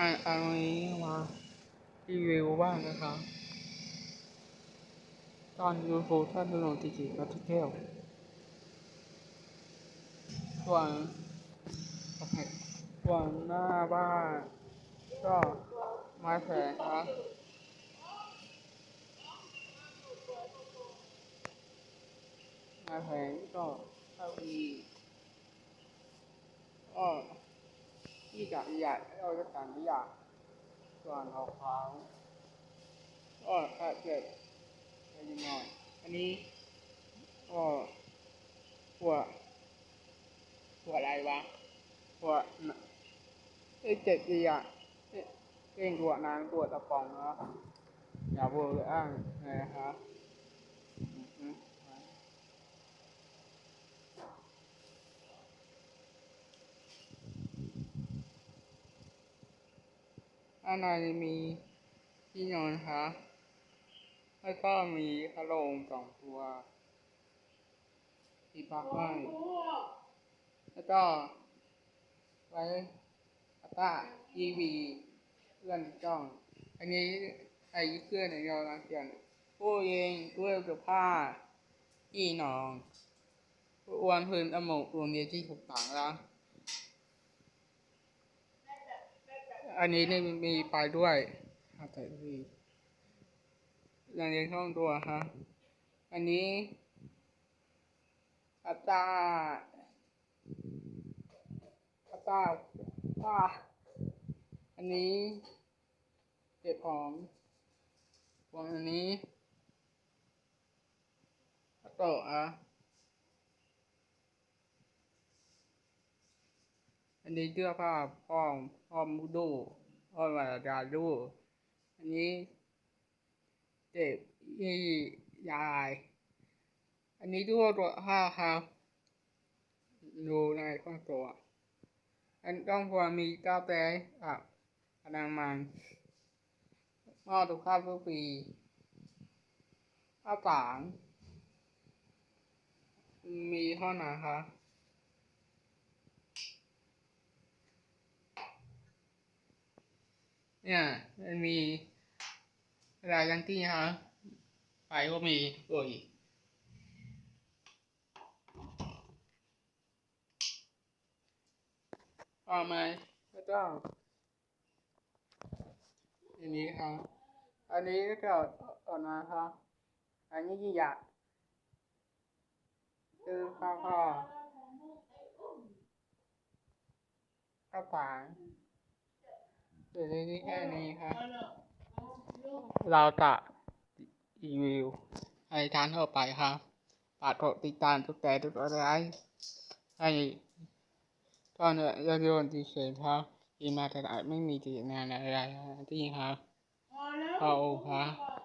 อ่านอันนี้มารีวิวบ้างนะครับตอนยูฟูท่านถนนติจิก็ทุกเที่ยวส่วนโอเคส่วนหน้าบ้านก็ม้แผงครับม้แผงก็เก้าอี้ก็ ที่จะใหญ่เราจะแต่งใหญ่ส่วนของเขาวก็แค่เจ็ดเล็กน้อย อันนี้ก็หัวหัวอะไรวะหัวเอ้เจ็ดดีอะเอ้ยเก่งหัวนางตัวตะปองเนาะอย่าพูดอ้างนะครับอืมอืม ด้านในมีที่นอนครับแล้วก็มีพัดลมสองตัวที่พักไว้แล้วก็ไว้อัต้าทีวีเพื่อนกล้อง อันนี้ไอ้เพื่อนในยอรังเกียจผู้เองด้วยเสื้อผ้าที่นอนอ้วนพื้นอมูกรวมเรียที่ถูกฝังแล้ว อันนี้นี่มีไปด้วยครับแต่มีอย่างในช่องตัวฮะอันนี้อัตราอัตราป้าอันนี้เก็บหอมส่วนอันนี้ตโตะอะ อันนี้เสื้อผ้าพ่อมพ่อมูดูพ่อมาดาดูอันนี้เด็กยี่ยาย อันนี้ดูตัวผ้าครับดูในข้างตัว อันต้องควรมีก้าแต่อะอนามัยหม้อตุกข้าวทุกปีข้าวสารมีเท่านั้นครับ เนี่ยมันมีหลายอย่างที่ฮะไปก็มีโอ้ยต่อมาก็ต้องอันนี้ครับ อันนี้ก็จะต่อมาครับอันนี้ยี่หยะคือข้าวข้อข้าวสาร เดี๋ยวนี้แค่นี้ครับ เราจะรีวิวให้ทานทั่วไปครับฝากกดติดตามทุกแต่ทุกอะไรให้ตอนนี้ยอดยนดีเซนครับอีมาแต่ไม่มีติดงานอะไรที่ครับเอาครับ